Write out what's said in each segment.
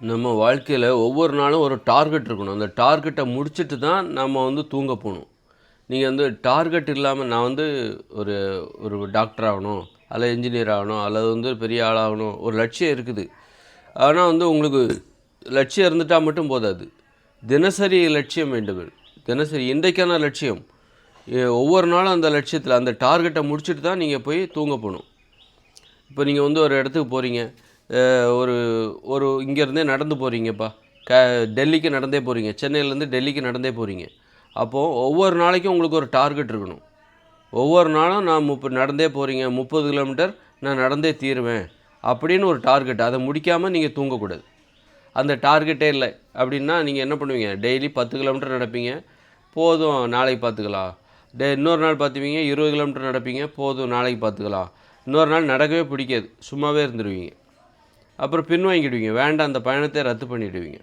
நம்ம வாழ்க்கையில் ஒவ்வொரு நாளும் ஒரு டார்கெட் இருக்கணும். அந்த டார்கெட்டை முடிச்சுட்டு தான் நம்ம வந்து தூங்க போகணும். நீங்கள் வந்து டார்கெட் இல்லாமல் நான் வந்து ஒரு ஒரு டாக்டர் ஆகணும் அல்லது இன்ஜினியர் ஆகணும் அல்லது வந்து பெரிய ஆளாகணும் ஒரு லட்சியம் இருக்குது. ஆனால் வந்து உங்களுக்கு லட்சியம் இருந்துட்டால் மட்டும் போதாது. தினசரி லட்சியம் வேண்டும் தினசரி இன்றைக்கான லட்சியம். ஒவ்வொரு நாளும் அந்த லட்சியத்தில் அந்த டார்கெட்டை முடிச்சுட்டு தான் நீங்கள் போய் தூங்க போகணும். இப்போ நீங்கள் வந்து ஒரு இடத்துக்கு போகிறீங்க ஒரு ஒரு இங்கேருந்தே நடந்து போகிறீங்கப்பா க டெல்லிக்கு நடந்தே போகிறீங்க சென்னையிலேருந்து டெல்லிக்கு நடந்தே போகிறீங்க அப்போது ஒவ்வொரு நாளைக்கும் உங்களுக்கு ஒரு டார்கெட் இருக்கணும். ஒவ்வொரு நாளும் நான் முப்ப நடந்தே போகிறீங்க முப்பது கிலோமீட்டர் நான் நடந்தே தீருவேன் அப்படின்னு ஒரு டார்கெட். அதை முடிக்காமல் நீங்கள் தூங்கக்கூடாது. அந்த டார்கெட்டே இல்லை. அப்படின்னா நீங்கள் என்ன பண்ணுவீங்க? டெய்லி பத்து கிலோமீட்டர் நடப்பீங்க. போதும் நாளைக்கு பார்த்துக்கலாம். டே இன்னொரு நாள் பார்த்துவீங்க இருபது கிலோமீட்டர் நடப்பீங்க. போதும் நாளைக்கு பார்த்துக்கலாம். இன்னொரு நாள் நடக்கவே பிடிக்காது. சும்மாவே இருந்துருவீங்க. அப்புறம் பின் வாங்கிடுவீங்க. வேண்டாம் அந்த பயணத்தை ரத்து பண்ணிவிடுவீங்க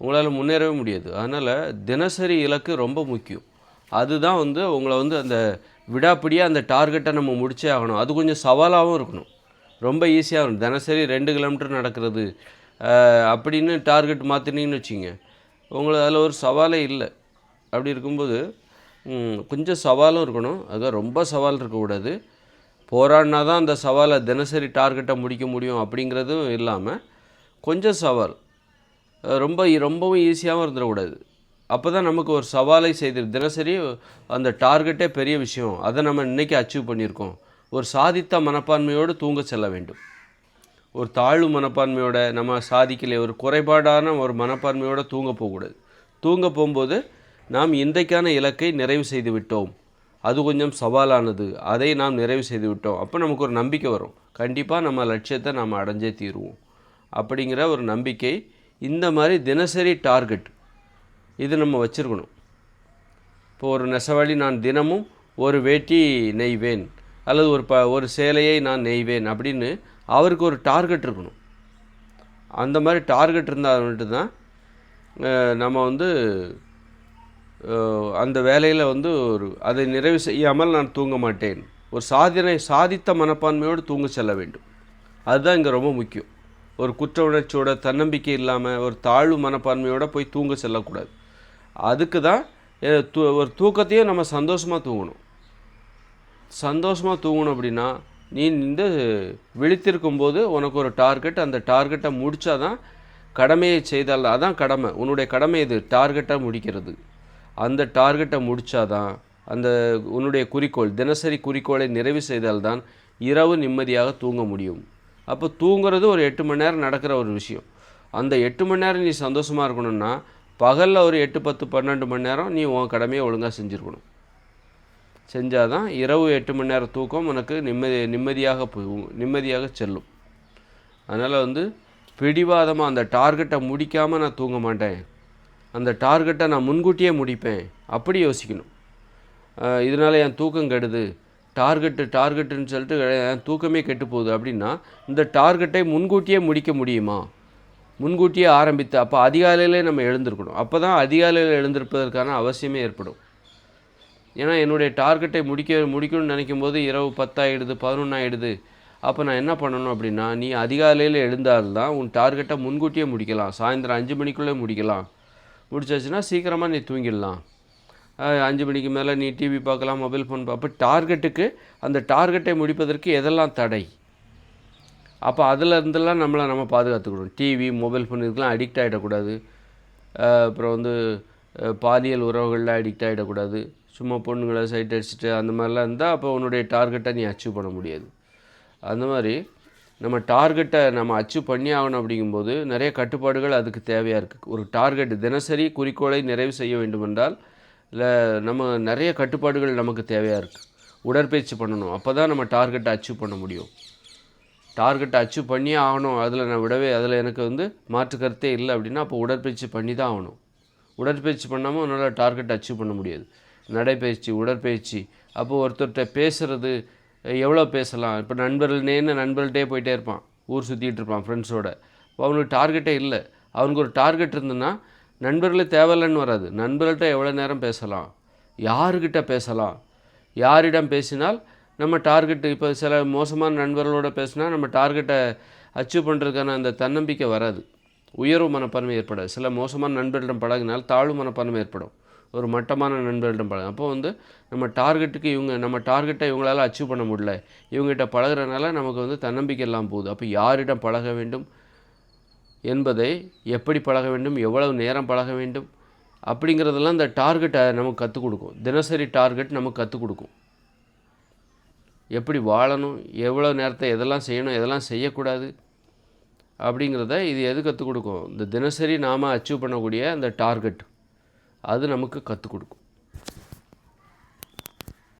உங்களால் முன்னேறவே முடியாது. அதனால் தினசரி இலக்கு ரொம்ப முக்கியம். அதுதான் வந்து உங்களை வந்து அந்த விடாப்பிடியாக அந்த டார்கெட்டை நம்ம முடிச்சே ஆகணும். அது கொஞ்சம் சவாலாகவும் இருக்கணும். ரொம்ப ஈஸியாக இருக்கும் தினசரி ரெண்டு கிலோமீட்டர் நடக்கிறது அப்படின்னு டார்கெட் மாற்றினீங்கன்னு வச்சிங்க உங்களுக்கு அதில் ஒரு சவாலே இல்லை. அப்படி இருக்கும்போது கொஞ்சம் சவாலும் இருக்கணும். அதுதான் ரொம்ப சவால் இருக்கக்கூடாது. போராடினா தான் அந்த சவாலை தினசரி டார்கெட்டை முடிக்க முடியும் அப்படிங்கிறதும் இல்லாமல் கொஞ்சம் சவால். ரொம்ப ரொம்பவும் ஈஸியாகவும் இருந்துடக்கூடாது. அப்போ தான் நமக்கு ஒரு சவாலை செய்து தினசரி அந்த டார்கெட்டே பெரிய விஷயம். அதை நம்ம இன்றைக்கி அச்சீவ் பண்ணியிருக்கோம். ஒரு சாதித்த மனப்பான்மையோடு தூங்க செல்ல வேண்டும். ஒரு தாழ்வு மனப்பான்மையோட நம்ம சாதிக்கலையே ஒரு குறைபாடான ஒரு மனப்பான்மையோடு தூங்க போகக்கூடாது. தூங்க போகும்போது நாம் இன்றைக்கான இலக்கை நிறைவு செய்து விட்டோம். அது கொஞ்சம் சவாலானது. அதை நாம் நிறைவு செய்து விட்டோம் அப்போ நமக்கு ஒரு நம்பிக்கை வரும். கண்டிப்பாக நம்ம லட்சியத்தை நாம் அடைஞ்சே தீருவோம். அப்படிங்கிற ஒரு நம்பிக்கை இந்த மாதிரி தினசரி டார்கெட் இது நம்ம வச்சுருக்கணும். இப்போ ஒரு நெசவாளி நான் தினமும் ஒரு வேட்டி நெய்வேன் அல்லது ஒரு ப ஒரு சேலையை நான் நெய்வேன் அப்படின்னு அவருக்கு ஒரு டார்கெட் இருக்கணும். அந்த மாதிரி டார்கெட் இருந்தால் மட்டும்தான் நம்ம வந்து அந்த வேலையில் வந்து ஒரு அதை நிறைவு செய்யாமல் நான் தூங்க மாட்டேன். ஒரு சாதனை சாதித்த மனப்பான்மையோடு தூங்க செல்ல வேண்டும். அதுதான் இங்கே ரொம்ப முக்கியம். ஒரு குற்ற உணர்ச்சியோட தன்னம்பிக்கை இல்லாமல் ஒரு தாழ்வு மனப்பான்மையோடு போய் தூங்க செல்லக்கூடாது. அதுக்கு தான் தூ- ஒரு தூக்கத்தையும் நம்ம சந்தோஷமாக தூங்கணும். சந்தோஷமாக தூங்கணும் அப்படின்னா நீ இந்த விழித்திருக்கும் போது உனக்கு ஒரு டார்கெட் அந்த டார்கெட்டை முடித்தாதான் கடமையை செய்தால் அதான் கடமை. உன்னுடைய கடமை இது டார்கெட்டாக முடிக்கிறது. அந்த டார்கெட்டை முடித்தாதான் அந்த உன்னுடைய குறிக்கோள் தினசரி குறிக்கோளை நிறைவு செய்தால்தான் இரவு நிம்மதியாக தூங்க முடியும். அப்போ தூங்குறது ஒரு எட்டு மணி நேரம் நடக்கிற ஒரு விஷயம். அந்த எட்டு மணி நேரம் நீ சந்தோஷமாக இருக்கணும்னா பகலில் ஒரு எட்டு பத்து பன்னெண்டு மணி நேரம் நீ உன் கடமையை ஒழுங்காக செஞ்சுருக்கணும். செஞ்சால் தான் இரவு எட்டு மணி நேரம் தூக்கம் உனக்கு நிம்மதி நிம்மதியாக போகும் நிம்மதியாக செல்லும். அதனால் வந்து பிடிவாதமாக அந்த டார்கெட்டை முடிக்காமல் நான் தூங்க மாட்டேன். அந்த டார்கெட்டை நான் முன்கூட்டியே முடிப்பேன். அப்படி யோசிக்கணும். இதனால் இதனால என் தூக்கம் கெடுது. டார்கெட்டு டார்கெட்டுன்னு சொல்லிட்டு என் தூக்கமே கெட்டு போகுது. அப்படின்னா இந்த டார்கெட்டை முன்கூட்டியே முடிக்க முடியுமா? முன்கூட்டியே ஆரம்பித்து அப்போ அதிகாலையிலே நம்ம எழுந்திருக்கணும். அப்போ தான் அதிகாலையில் எழுந்திருப்பதற்கான அவசியமே ஏற்படும். ஏன்னா என்னுடைய டார்கெட்டை முடிக்க முடிக்கணும்னு நினைக்கும் போது இரவு பத்தாயிடுது பதினொன்றாயிடுது அப்போ நான் என்ன பண்ணணும் அப்படின்னா நீ அதிகாலையில் எழுந்தால்தான் உன் டார்கெட்டை முன்கூட்டியே முடிக்கலாம். சாயந்தரம் அஞ்சு மணிக்குள்ளே முடிக்கலாம். முடிச்சாச்சுன்னா சீக்கிரமாக நீ தூங்கிடலாம். அஞ்சு மணிக்கு மேலே நீ டிவி பார்க்கலாம் மொபைல் ஃபோன் அப்போ டார்கெட்டுக்கு அந்த டார்கெட்டை முடிப்பதற்கு எதெல்லாம் தடை? அப்போ அதிலருந்தெல்லாம் நம்மளை நம்ம பாதுகாத்துக்கணும். டிவி மொபைல் ஃபோன் இதுக்கெலாம் அடிக்ட் ஆகிடக்கூடாது அப்புறம் வந்து பாலியல் உறவுகள்லாம் அடிக்ட் ஆகிடக்கூடாது சும்மா பொண்ணுங்களை சைட் அடிச்சுட்டு அந்த மாதிரிலாம் இருந்தால் அப்போ உன்னுடைய டார்கெட்டை நீ அச்சீவ் பண்ண முடியாது. அந்த மாதிரி நம்ம டார்கெட்டை நம்ம அச்சீவ் பண்ணி ஆகணும் அப்படிங்கும்போது நிறைய கட்டுப்பாடுகள் அதுக்கு தேவையாக இருக்குது ஒரு டார்கெட் தினசரி குறிக்கோளை நிறைவு செய்ய வேண்டுமென்றால் இல்லை நம்ம நிறைய கட்டுப்பாடுகள் நமக்கு தேவையாக இருக்குது உடற்பயிற்சி பண்ணணும். அப்போ தான் நம்ம டார்கெட்டை அச்சீவ் பண்ண முடியும். டார்கெட்டை அச்சீவ் பண்ணியே ஆகணும். அதில் நான் விடவே அதில் எனக்கு வந்து மாற்று கருத்தே இல்லை அப்படின்னா அப்போ உடற்பயிற்சி பண்ணி தான் ஆகணும். உடற்பயிற்சி பண்ணாமல் என்னால் டார்கெட் அச்சீவ் பண்ண முடியாது. நடைப்பயிற்சி உடற்பயிற்சி. அப்போது ஒருத்தர்கிட்ட பேசுகிறது எவ்வளோ பேசலாம்? இப்போ நண்பர்கள் நேன்னு நண்பர்கள்ட்டே போயிட்டே இருப்பான். ஊர் சுற்றிட்டு இருப்பான் ஃப்ரெண்ட்ஸோட இப்போ அவனுக்கு டார்கெட்டே இல்லை. அவனுக்கு ஒரு டார்கெட் இருந்ததுன்னா நண்பர்களே தேவையில்லைன்னு வராது. நண்பர்கள்ட்ட எவ்வளோ நேரம் பேசலாம்? யாருக்கிட்ட பேசலாம்? யாரிடம் பேசினால் நம்ம டார்கெட் இப்போ சில மோசமான நண்பர்களோட பேசினா நம்ம டார்கெட்டை அச்சீவ் பண்ணுறதுக்கான அந்த தன்னம்பிக்கை வராது. உயர்வு மனப்பான்மை ஏற்படாது. சில மோசமான நண்பர்களிடம் பழகினால் தாழ்வு மனப்பான்மை ஏற்படும். ஒரு மட்டமான நண்பர்களிடம் பழகும் அப்போ வந்து நம்ம டார்கெட்டுக்கு இவங்க நம்ம டார்கெட்டை இவங்களால் அச்சீவ் பண்ண முடியல. இவங்ககிட்ட பழகிறனால நமக்கு வந்து தன்னம்பிக்கை எல்லாம் போகுது. அப்போ யாரிடம் பழக வேண்டும் என்பதை எப்படி பழக வேண்டும் எவ்வளவு நேரம் பழக வேண்டும் அப்படிங்கிறதெல்லாம் இந்த டார்கெட்டை நமக்கு கற்றுக் கொடுக்கும். தினசரி டார்கெட் நமக்கு கற்றுக் கொடுக்கும். எப்படி வாழணும் எவ்வளோ நேரத்தை எதெல்லாம் செய்யணும் எதெல்லாம் செய்யக்கூடாது அப்படிங்கிறத இது எது கற்றுக் கொடுக்கும்? இந்த தினசரி நாம் அச்சீவ் பண்ணக்கூடிய அந்த டார்கெட். அது நமக்கு கற்றுக் கொடுக்கும்.